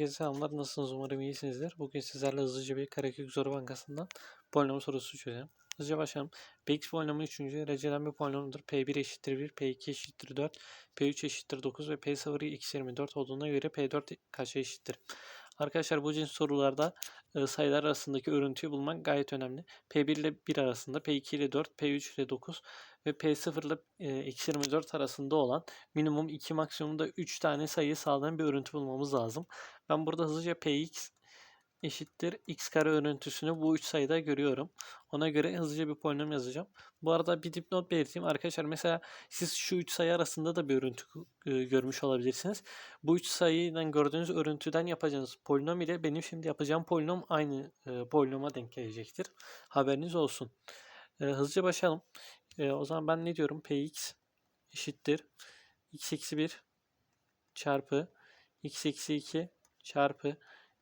Herkese selamlar. Nasılsınız? Umarım iyisinizdir. Bugün sizlerle hızlıca bir Karakök Zoru Bankası'ndan polinom sorusu çözelim. Hızlıca başlayalım. Px polinomu 3. dereceden bir polinomdur. P1 eşittir 1, P2 eşittir 4, P3 eşittir 9 ve P0 x 24 olduğuna göre P4 kaça eşittir? Arkadaşlar bu cins sorularda sayılar arasındaki örüntüyü bulmak gayet önemli. P1 ile 1 arasında, P2 ile 4, P3 ile 9 ve P0 ile eksi 24 arasında olan minimum 2 maksimum da 3 tane sayıyı sağlayan bir örüntü bulmamız lazım. Ben burada hızlıca px eşittir x kare örüntüsünü bu üç sayıda görüyorum. Ona göre hızlıca bir polinom yazacağım. Bu arada bir dipnot belirteyim. Arkadaşlar mesela siz şu üç sayı arasında da bir örüntü e, görmüş olabilirsiniz. Bu üç sayıdan gördüğünüz örüntüden yapacağınız polinom ile benim şimdi yapacağım polinom aynı e, polinoma denk gelecektir. Haberiniz olsun. E, hızlıca başlayalım. O zaman ben ne diyorum? px eşittir x eksi 1 çarpı x eksi 2 çarpı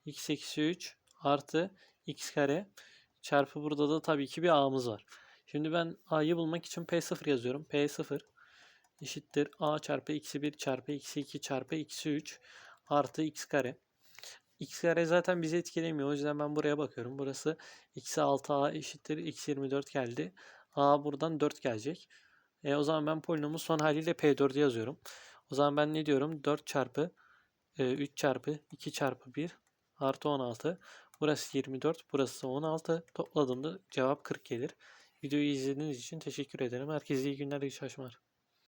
x eksi 3 artı x kare çarpı burada da tabii ki bir a'mız var. Şimdi ben a'yı bulmak için p0 yazıyorum. p0 eşittir a çarpı eksi 1 çarpı eksi 2 çarpı eksi 3 artı x kare. x kare zaten bizi etkilemiyor. O yüzden ben buraya bakıyorum. Burası eksi 6a eşittir eksi 24 geldi. a buradan 4 gelecek. E, o zaman ben polinomun son haliyle p4'ü yazıyorum. O zaman ben ne diyorum? 4 çarpı 3 çarpı 2 çarpı 1 artı 16. Burası 24, burası 16. Topladığımda cevap 40 gelir. Videoyu izlediğiniz için teşekkür ederim. Herkese iyi günler, iyi çalışmalar.